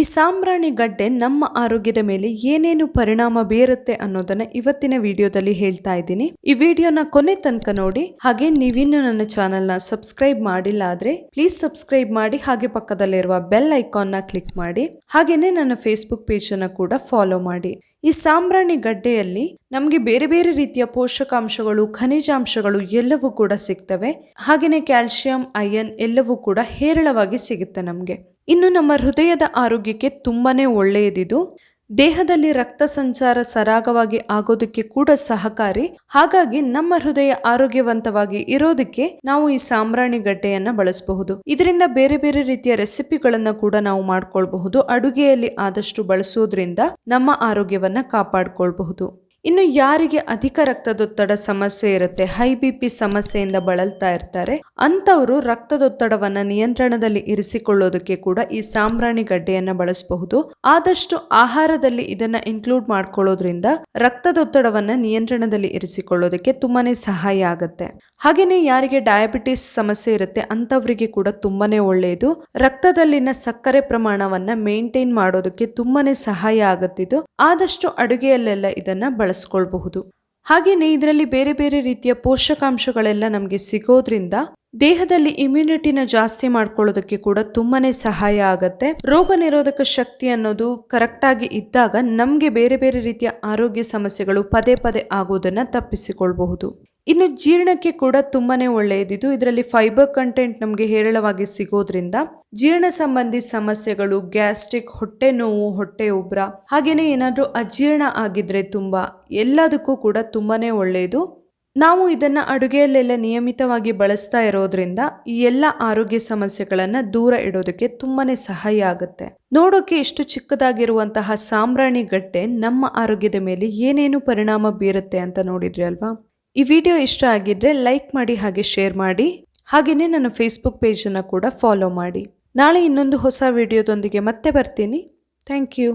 ಈ ಸಾಂಬ್ರಾಣಿ ಗಡ್ಡೆ ನಮ್ಮ ಆರೋಗ್ಯದ ಮೇಲೆ ಏನೇನು ಪರಿಣಾಮ ಬೀರುತ್ತೆ ಅನ್ನೋದನ್ನ ಇವತ್ತಿನ ವಿಡಿಯೋದಲ್ಲಿ ಹೇಳ್ತಾ ಇದ್ದೀನಿ. ಈ ವಿಡಿಯೋನ ಕೊನೆ ತನಕ ನೋಡಿ. ಹಾಗೆ ನೀವಿನ್ನೂ ನನ್ನ ಚಾನೆಲ್ ಸಬ್ಸ್ಕ್ರೈಬ್ ಮಾಡಿಲ್ಲ ಆದ್ರೆ ಪ್ಲೀಸ್ ಸಬ್ಸ್ಕ್ರೈಬ್ ಮಾಡಿ, ಹಾಗೆ ಪಕ್ಕದಲ್ಲಿರುವ ಬೆಲ್ ಐಕಾನ್ನ ಕ್ಲಿಕ್ ಮಾಡಿ. ಹಾಗೇನೆ ನನ್ನ ಫೇಸ್ಬುಕ್ ಪೇಜ್ ಅನ್ನ ಕೂಡ ಫಾಲೋ ಮಾಡಿ. ಈ ಸಾಂಬ್ರಾಣಿ ಗಡ್ಡೆಯಲ್ಲಿ ನಮಗೆ ಬೇರೆ ಬೇರೆ ರೀತಿಯ ಪೋಷಕಾಂಶಗಳು, ಖನಿಜಾಂಶಗಳು ಎಲ್ಲವೂ ಕೂಡ ಸಿಗ್ತವೆ. ಹಾಗೆಯೇ ಕ್ಯಾಲ್ಸಿಯಂ ಐಯನ್ ಎಲ್ಲವೂ ಕೂಡ ಹೇರಳವಾಗಿ ಸಿಗುತ್ತೆ ನಮಗೆ. ಇನ್ನು ನಮ್ಮ ಹೃದಯದ ಆರೋಗ್ಯಕ್ಕೆ ತುಂಬಾನೇ ಒಳ್ಳೆಯದಿದು. ದೇಹದಲ್ಲಿ ರಕ್ತ ಸಂಚಾರ ಸರಾಗವಾಗಿ ಆಗೋದಕ್ಕೆ ಕೂಡ ಸಹಕಾರಿ. ಹಾಗಾಗಿ ನಮ್ಮ ಹೃದಯ ಆರೋಗ್ಯವಂತವಾಗಿ ಇರೋದಕ್ಕೆ ನಾವು ಈ ಸಾಂಬ್ರಾಣಿ ಗಡ್ಡೆಯನ್ನ ಬಳಸಬಹುದು. ಇದರಿಂದ ಬೇರೆ ಬೇರೆ ರೀತಿಯ ರೆಸಿಪಿಗಳನ್ನ ಕೂಡ ನಾವು ಮಾಡ್ಕೊಳ್ಬಹುದು. ಅಡುಗೆಯಲ್ಲಿ ಆದಷ್ಟು ಬಳಸೋದ್ರಿಂದ ನಮ್ಮ ಆರೋಗ್ಯವನ್ನ ಕಾಪಾಡ್ಕೊಳ್ಬಹುದು. ಇನ್ನು ಯಾರಿಗೆ ಅಧಿಕ ರಕ್ತದೊತ್ತಡ ಸಮಸ್ಯೆ ಇರುತ್ತೆ? ಹೈ ಬಿ ಪಿ ಸಮಸ್ಯೆಯಿಂದ ಬಳಲ್ತಾ ಇರ್ತಾರೆ. ಅಂತವರು ರಕ್ತದೊತ್ತಡವನ್ನ ನಿಯಂತ್ರಣದಲ್ಲಿ ಇರಿಸಿಕೊಳ್ಳೋದಕ್ಕೆ ಕೂಡ ಈ ಸಾಂಬ್ರಾಣಿ ಗಡ್ಡೆಯನ್ನ ಬಳಸಬಹುದು. ಆದಷ್ಟು ಆಹಾರದಲ್ಲಿ ಇದನ್ನ ಇನ್ಕ್ಲೂಡ್ ಮಾಡ್ಕೊಳ್ಳೋದ್ರಿಂದ ರಕ್ತದೊತ್ತಡವನ್ನ ನಿಯಂತ್ರಣದಲ್ಲಿ ಇರಿಸಿಕೊಳ್ಳೋದಕ್ಕೆ ತುಂಬಾನೇ ಸಹಾಯ ಆಗುತ್ತೆ. ಹಾಗೇನೆ ಯಾರಿಗೆ ಡಯಾಬಿಟಿಸ್ ಸಮಸ್ಯೆ ಇರುತ್ತೆ ಅಂತವರಿಗೆ ಕೂಡ ತುಂಬಾನೇ ಒಳ್ಳೆಯದು ರಕ್ತದಲ್ಲಿನ ಸಕ್ಕರೆ ಪ್ರಮಾಣವನ್ನ ಮೇಂಟೈನ್ ಮಾಡೋದಕ್ಕೆ ತುಂಬಾನೇ ಸಹಾಯ ಆಗುತ್ತಿದ್ದು. ಆದಷ್ಟು ಅಡುಗೆಯಲ್ಲೆಲ್ಲ ಇದನ್ನ ಬಳಸ್ಕೊಳ್ಬಹುದು. ಹಾಗೆಯೇ ಇದರಲ್ಲಿ ಬೇರೆ ಬೇರೆ ರೀತಿಯ ಪೋಷಕಾಂಶಗಳೆಲ್ಲ ನಮಗೆ ಸಿಗೋದ್ರಿಂದ ದೇಹದಲ್ಲಿ ಇಮ್ಯುನಿಟಿನ ಜಾಸ್ತಿ ಮಾಡ್ಕೊಳ್ಳೋದಕ್ಕೆ ಕೂಡ ತುಂಬಾನೇ ಸಹಾಯ ಆಗತ್ತೆ. ರೋಗ ನಿರೋಧಕ ಶಕ್ತಿ ಅನ್ನೋದು ಕರೆಕ್ಟಾಗಿ ಇದ್ದಾಗ ನಮಗೆ ಬೇರೆ ಬೇರೆ ರೀತಿಯ ಆರೋಗ್ಯ ಸಮಸ್ಯೆಗಳು ಪದೇ ಪದೇ ಆಗೋದನ್ನ ತಪ್ಪಿಸಿಕೊಳ್ಬಹುದು. ಇನ್ನು ಜೀರ್ಣಕ್ಕೆ ಕೂಡ ತುಂಬಾನೇ ಒಳ್ಳೆಯದಿದು. ಇದರಲ್ಲಿ ಫೈಬರ್ ಕಂಟೆಂಟ್ ನಮಗೆ ಹೇರಳವಾಗಿ ಸಿಗೋದ್ರಿಂದ ಜೀರ್ಣ ಸಂಬಂಧಿ ಸಮಸ್ಯೆಗಳು ಗ್ಯಾಸ್ಟ್ರಿಕ್ ಹೊಟ್ಟೆ ನೋವು, ಹೊಟ್ಟೆ ಉಬ್ರ, ಹಾಗೇನೆ ಏನಾದರೂ ಅಜೀರ್ಣ ಆಗಿದ್ರೆ ತುಂಬ ಎಲ್ಲದಕ್ಕೂ ಕೂಡ ತುಂಬಾನೇ ಒಳ್ಳೆಯದು. ನಾವು ಇದನ್ನು ಅಡುಗೆಯಲ್ಲೆಲ್ಲ ನಿಯಮಿತವಾಗಿ ಬಳಸ್ತಾ ಇರೋದ್ರಿಂದ ಈ ಎಲ್ಲ ಆರೋಗ್ಯ ಸಮಸ್ಯೆಗಳನ್ನು ದೂರ ಇಡೋದಕ್ಕೆ ತುಂಬಾ ಸಹಾಯ ಆಗುತ್ತೆ. ನೋಡೋಕೆ ಇಷ್ಟು ಚಿಕ್ಕದಾಗಿರುವಂತಹ ಸಾಂಬ್ರಾಣಿ ಗಟ್ಟೆ ನಮ್ಮ ಆರೋಗ್ಯದ ಮೇಲೆ ಏನೇನು ಪರಿಣಾಮ ಬೀರುತ್ತೆ ಅಂತ ನೋಡಿದ್ರಿ ಅಲ್ವಾ? ಈ ವಿಡಿಯೋ ಇಷ್ಟ ಆಗಿದ್ರೆ ಲೈಕ್ ಮಾಡಿ ಹಾಗೆ ಶೇರ್ ಮಾಡಿ. ಹಾಗೆಯೇ ನನ್ನ ಫೇಸ್ಬುಕ್ ಪೇಜನ್ನು ಕೂಡ ಫಾಲೋ ಮಾಡಿ. ನಾಳೆ ಇನ್ನೊಂದು ಹೊಸ ವಿಡಿಯೋದೊಂದಿಗೆ ಮತ್ತೆ ಬರ್ತೀನಿ. Thank you